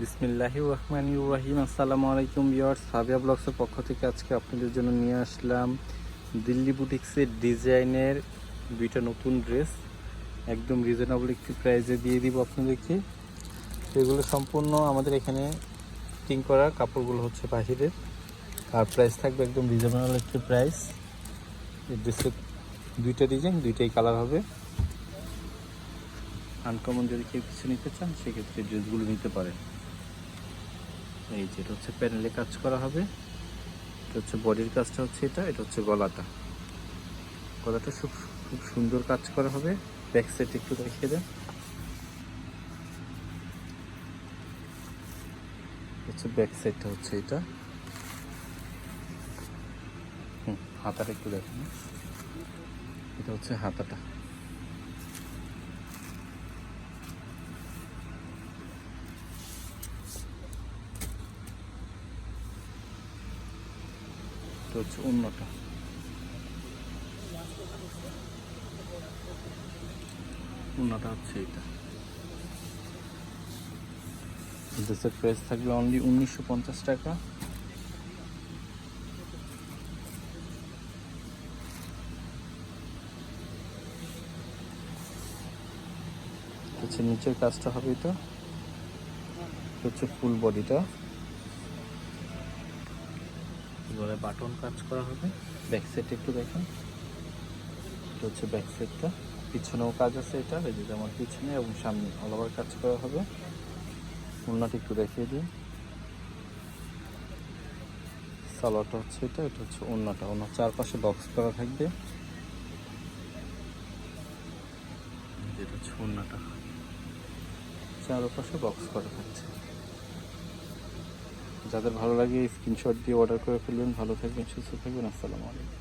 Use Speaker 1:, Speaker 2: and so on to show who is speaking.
Speaker 1: বিসমিল্লাহি রহমান রাহিম। আসসালামু আলাইকুম ভিউয়ার্স, সাবিয়া ব্লগসের পক্ষ থেকে আজকে আপনাদের জন্য নিয়ে আসলাম দিল্লি বুটিক্সের ডিজাইনের দুইটা নতুন ড্রেস। একদম রিজনেবল একটি প্রাইসে দিয়ে দিব আপনাদেরকে। সেগুলো সম্পূর্ণ আমাদের এখানে ফিটিং করা কাপড়গুলো হচ্ছে বাহিরের। আর প্রাইস থাকবে একদম রিজনেবল একটি প্রাইস এই ড্রেসের দুইটা ডিজাইন দুইটাই কালার হবে। আনকমন যদি কেউ কিছু নিতে চান, সেক্ষেত্রে ড্রেসগুলো নিতে পারেন। এই যে এটা হচ্ছে প্যানেলে কাজ করা হবে। এটা হচ্ছে বডির কাজটা হচ্ছে এটা এটা হচ্ছে গলাটা। গলাটা খুব খুব সুন্দর কাজ করা হবে। ব্যাক সাইড একটু দেখিয়ে দেন। হচ্ছে ব্যাক সাইডটা হচ্ছে এটা। হুম, হাতাটা একটু দেখেন। এটা হচ্ছে হাতাটা। এটা হচ্ছে, অন্যটা। অন্যটা হচ্ছে এটা। ড্রেসের প্রাইস থাকবে অনলি উনিশশো পঞ্চাশ টাকা। হচ্ছে নিচের কাজটা হবে এটা। হচ্ছে ফুল বডিটা এবারে বাটন কাজ করা হবে। ব্যাক সাইড একটু দেখেন। এটা হচ্ছে ব্যাক সাইডটা পিছনেও কাজ আছে এটা। এই যে যেমন পিছনে এবং সামনে অল ওভার কাজ করা হবে। উন্নটি একটু দেখিয়ে দিন সালোয়ারটা হচ্ছে এটা এটা হচ্ছে অন্যটা অন্য চারপাশে বক্স করা থাকবে। যেটা হচ্ছে অন্যটা চারপাশে বক্স করা থাকছে। যাদের ভালো লাগে স্ক্রিনশট দিয়ে অর্ডার করে ফেলবেন ভালো থাকবেন সুস্থ থাকবেন আসসালামু আলাইকুম।